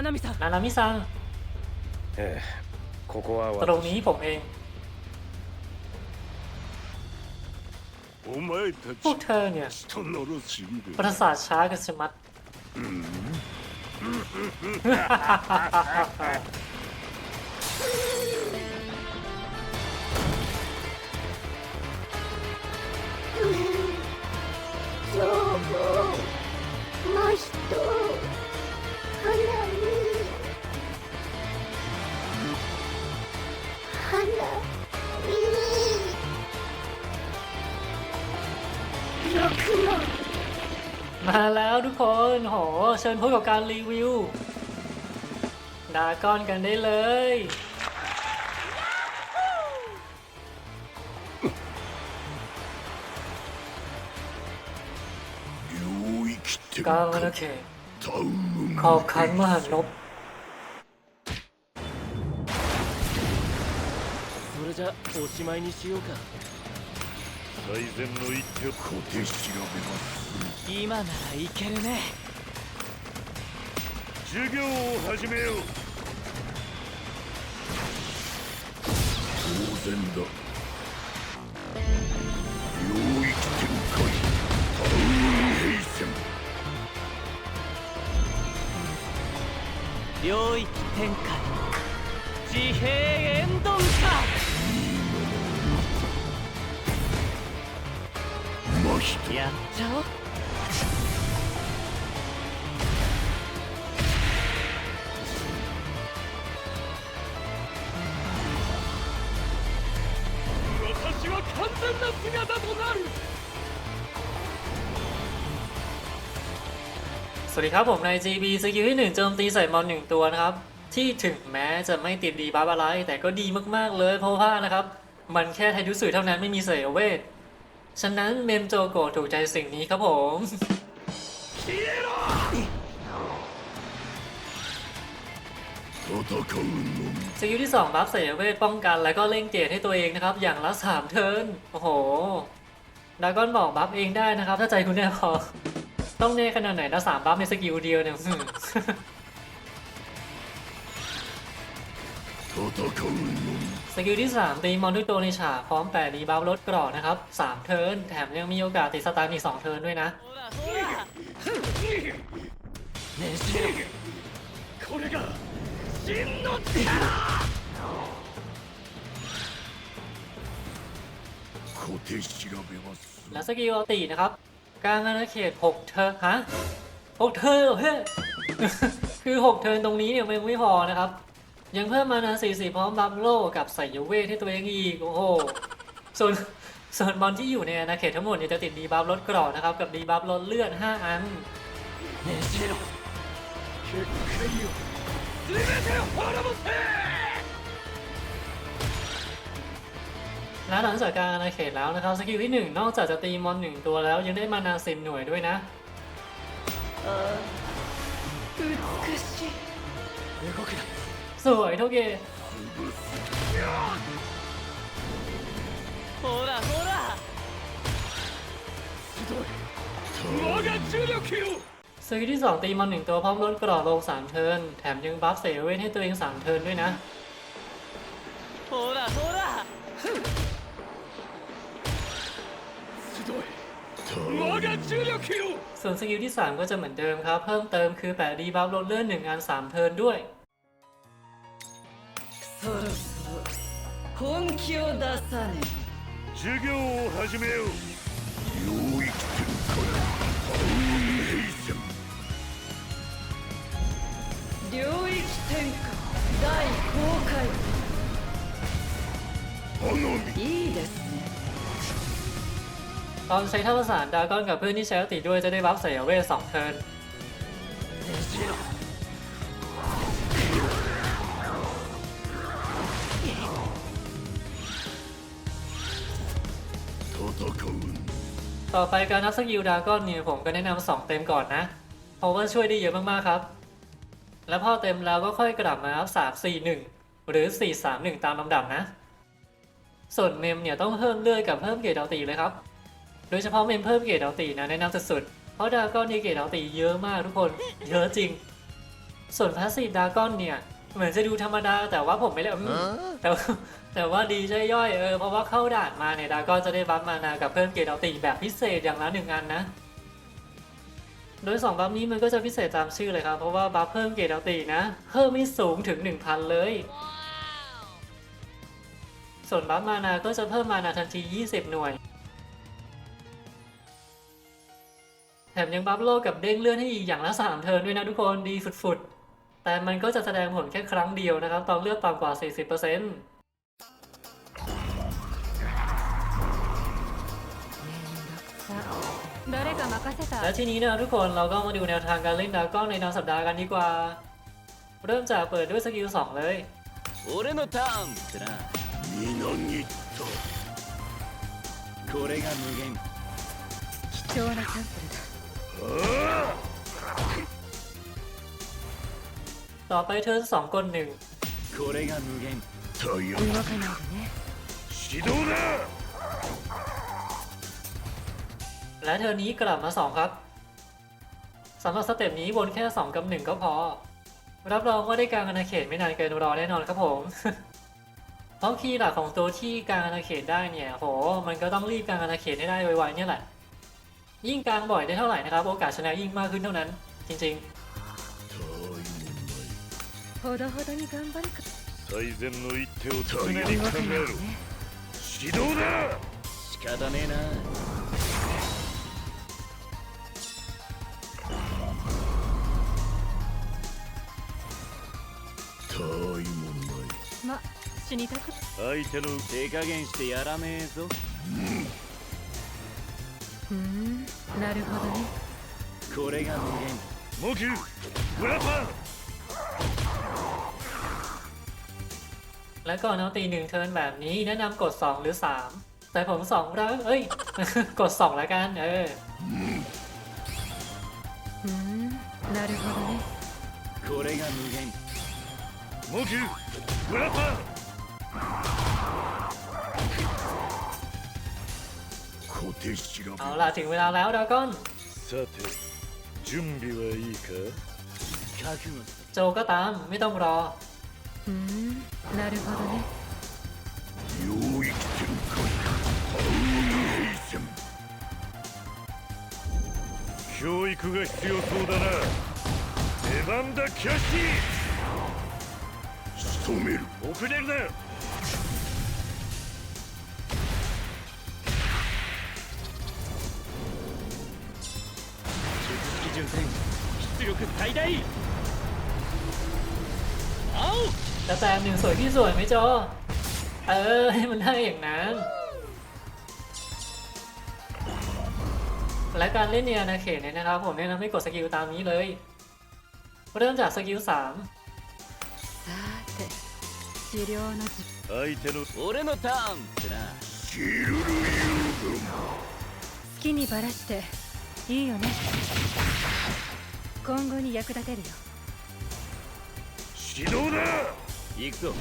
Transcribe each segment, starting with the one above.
ナナミさん นานามิซัง ええここは ตรง 私 นี้ผมเอง お前た พวก ち เธอเนี่ย 人のろしんで ประสาทช้ากันชะมัด 情報の人 มาแล้วทุกคนโหเชิญพบกับการรีวิว ดราก้อนกันได้เลย 領域展 กา 開 รนาเขต タウン ขอบคันมหานพ それじゃおしまいにしようか 最善の一手を小手調べます。今ならいけるね。授業を始めよう。当然だ。領域展開。タウンヘイセン領域展開自閉エンドンかやっちゃおう私は完全な姿となる สวัสดีครับผมใน GB สกิลที่ 1 โจมตีใส่มอนหนึ่งตัวนะครับ ที่ถึงแม้จะไม่ติดดีบัฟอะไร แต่ก็ดีมาก ๆ เลยเพราะว่านะครับ มันแค่ไทยุสุเท่านั้นไม่มีเสยเวท ฉะนั้นเมมโจโกถูกใจสิ่งนี้ครับผม สกิลที่ 2 บัฟสายเวทป้องกัน แล้วก็เล่งเกตให้ตัวเองนะครับ อย่างละ 3 เทิร์น โอ้โหดาก้อนบอกบัฟเองได้นะครับ ถ้าใจคุณแน่พอ ต้องเน่ขนาดไหนนะสามบัฟในสกิลเดียวเนี่ย สกิลที่ 3 ตีมอนทุกตัวในฉากพร้อมแปะดีบัฟลดกรอนะครับ 3 เทิร์นแถมยังมีโอกาสติดสตาร์อีก 2 เทิร์นด้วยนะ และสกิลตีนะครับกลางอาณาเขต 6 เธอฮะ 6 เธอเฮ้คือ 6 เทิร์นตรงนี้เนี่ยมันไม่พอนะครับ ยังเพิ่มมานา40 พร้อมบัฟโลกับใส่ยูเวทให้ตัวเองอีก โอ้โห ส่วนส่วนบอลที่อยู่ในอาณาเขตทั้งหมดเนี่ยจะติดดีบัฟลดกรอบนะครับ กับดีบัฟลดเลือด 5 อัน ねじろ結界を全て滅ぼせ และหลังจากการอาณาเขตแล้วนะครับสกิลที่ 1 นอกจากจะตีมอนหนึ่งตัวแล้วยังได้มานาสิบหน่วยด้วยนะ 美しい動くな สวยโทเก ほらほら我が重力よ สกิลที่ 2 ตีมอนหนึ่งตัวพร้อมลดกรอบลง 3 เทิร์นแถมยังบัฟเสเวทให้ตัวเอง 3 เทิร์นด้วยนะ ほらほら我が重力よ ส่วนสกิลที่ 3 ก็จะเหมือนเดิมครับ เพิ่มเติมคือแปะดีบัฟลดเลือด1อัน 3 เทิร์นด้วย そろそろ本気を出さね授業を始めよう領域展開タウンヘイセン領域展開大公花見開いいですね ตอนใช้ท่าประสานดราก้อนกับเพื่อนที่ใช้อัลติด้วยจะได้บัฟเสเวท2เทิร์น ต่อไปการนับสกิลดาก้อนเนี่ยผมก็แนะนำ2เต็มก่อนนะ เพราะว่าช่วยได้เยอะมากๆครับ แล้วพอเต็มแล้วก็ค่อยกลับมาอัพ3 4 1หรือ4 3 1ตามลำดับนะ ส่วนเมมเนี่ยต้องเพิ่มเลือดกับเพิ่มเกรดอัลติเลยครับ โดยเฉพาะเมมเพิ่มเกรดอัลตินะแนะนำสุดๆเพราะดาก้อนนี่เกรดอัลติเยอะมากทุกคน เยอะจริง ส่วนพาสซีฟดาก้อนเนี่ย เหมือนจะดูธรรมดา แต่ว่าผมไม่ได้อืมแต่ว่าแต่ว่าดีใช่ย่อยเออเพราะว่าเข้าด่านมาเนี่ยดากอนจะได้บัฟมานากับเพิ่มเกรดอัลติแบบพิเศษอย่างละหนึ่งอันนะ โดย 2 บัฟนี้มันก็จะพิเศษตามชื่อเลยครับ เพราะว่าบัฟเพิ่มเกรดอัลตินะ เพิ่มไม่สูงถึง 1,000 เลย ส่วนบัฟมานาก็จะเพิ่มมานาทันที 20 หน่วยแถมยังบัฟโลกับเด้งเลื่อนให้อีกอย่างละ3เทิร์นด้วยนะทุกคนดีฝุดๆ แต่มันก็จะแสดงผลแค่ครั้งเดียวนะครับ ตอนเลือดต่ำกว่า 40% 誰か任せた และทีนี้นะครับทุกคนเราก็มาดูแนวทางการเล่นดราก้อนในดาวสัปดาห์กันดีกว่า เริ่มจากเปิดด้วยสกิล 2 เลย 俺のターンってなみなぎっこれが無限貴重なサンプルだ ต่อไปเทิร์น2กด1 これが無限たタイヤ動かないでね始動だ และเทิร์นนี้กลับมา 2 ครับสำหรับสเต็ปนี้วนแค่ 2 กับ 1 ก็พอ รับรองว่าได้กลางอาณาเขตไม่นานเกินรอแน่นอนครับผม เพราะคีย์หลักของตัวที่กลางอาณาเขตได้เนี่ยโห มันก็ต้องรีบกลางอาณาเขตให้ได้ไวๆเนี่ยแหละ ยิ่งกลางบ่อยได้เท่าไหร่นะครับ โอกาสชนะยิ่งมากขึ้นเท่านั้น จริง たわいもない ほどほどに頑張るか最善の一手を常に考えろ。ないでね。始動だ！仕方ねえな。たわいもない。ま死にたく相手の手加減してやらねえぞ。ふーんなるほどね。これが無限。モキュグラパ และก่อนเอาตีหนึ่งเทิร์นแบบนี้แนะนำกด 2 หรือ 3 แต่ผม 2 แล้วเอ้ย กด 2 แล้วกัน เออ ふーんなるほどねこれが無限モキュグラパン小手調べ เอาล่ะถึงเวลาแล้วดราก้อน さて準備はいいか覚悟し โจก็ตามไม่ต้องรอ ふーん。なるほどね。領域展開ハウイヘイセン。教育が必要そうだな。出番だキャッシー。仕留める。遅れるな。術式順転出力最大 青 แต่แต้มหนึ่งสวยที่สวยไหมโจ เออ ให้มันได้อย่างนั้น และการเล่นเนียนาเขตเนี่ยนะครับ ผมแนะนำให้กดสกิลตามนี้เลย เริ่มจากสกิล 3 さーて治療の時相手の俺のターンってなシルルユ好きにバラしていいよね今後に役立てるよ始動だ 行くぞ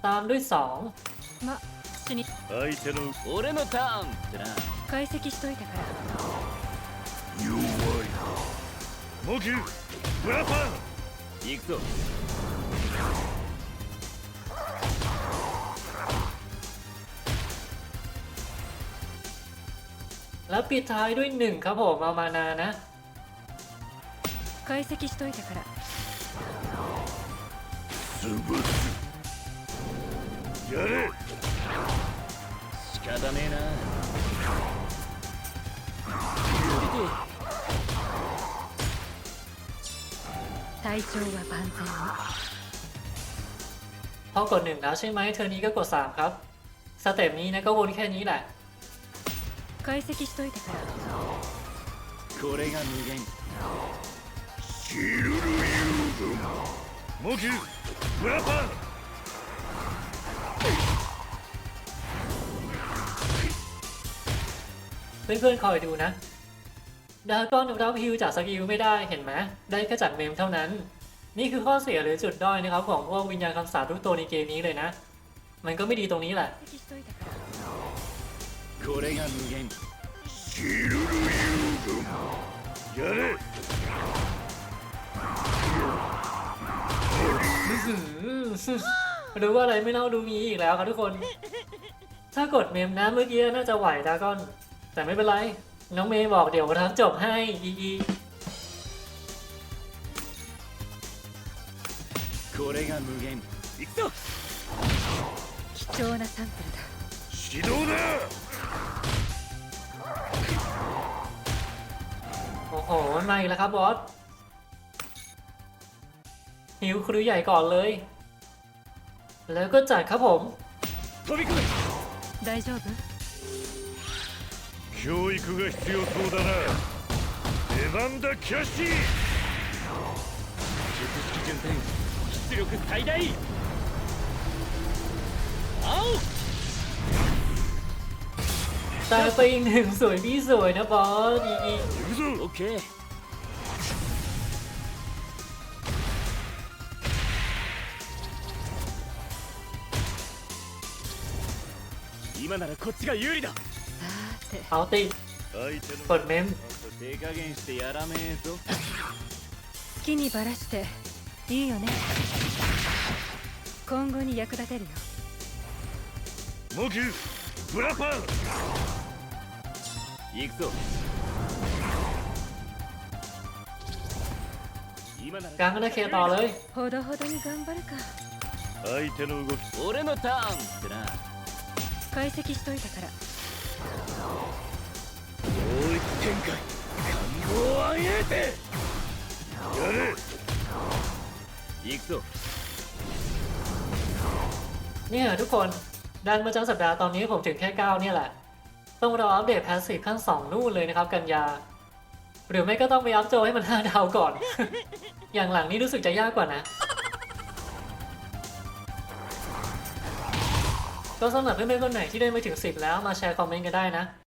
ตามด้วย ま死に相手の俺のターンってな解析しといたから弱いモキュグラパン行くぞ แล้วปิดท้ายด้วย 1 ครับผมเอามานานะ 解析しといたから潰すやれ仕方ねえな体調は万全に พอกด 1 แล้วใช่ไหมเธอนี้ก็กด 3 ครับ สเต็ปนี้นะก็วนแค่นี้แหละ 解析しといたからこれが無限シルルユーモキュグラパン เพื่อนๆคอยดูนะ ดาก้อนรับฮิวจากสกิลไม่ได้เห็นไหมได้แค่จากเมมเท่านั้น นี่คือข้อเสียหรือจุดด้อยนะครับของพวกวิญญาณคำสาปทุกตัวในเกมนี้เลยนะ มันก็ไม่ดีตรงนี้แหละ 解析しといたから これが無限シルル遊軍やれ อืมรู้ว่าอะไรไม่เน่าดูมีอีกแล้วครับทุกคน ถ้ากดเมมนะเมื่อกี้น่าจะไหวดราก้อน แต่ไม่เป็นไร น้องเมย์บอกเดี๋ยวทำจบให้อีอี これが無限行くぞ貴重なサンプルだ始動だ โอ้โหมันมาอีกแล้วครับบอสหิวครูใหญ่ก่อนเลย แล้วก็จัดครับผม 飛び込め大丈夫教育が必要そうだな出番だキャッシー術式順転出力最大青 ตายไปอีกหนึ่งสวยพี่สวยนะบอสอีอี 行 くぞ。オッケー今ならこっちが有利だ。て。手加減してやらねえぞ。好きにしていいよね。今後に役立てるよ。モキブラー。行くぞ。 กลาง ら ก็ได้เคลียร์ต่อเลย ほどほどに頑張るか相手の動き俺のターンってな解析しといたから領域展開感動を上げてやれ行くぞ เนี่ยทุกคนดันมาจังสัปดาห์ตอนนี้ผมถึงแค่ 9 เนี่ยแหละ ต้องรออัปเดตแพสซีฟขั้น 2 นู่นเลยนะครับ กันยา หรือไม่ก็ต้องไปอัพโจให้มันห้าดาวก่อน อย่างหลังนี่รู้สึกจะยากกว่านะ ก็สำหรับเพื่อนๆคนไหนที่ได้ไม่ถึง 10 แล้วมาแชร์คอมเมนต์กันได้นะ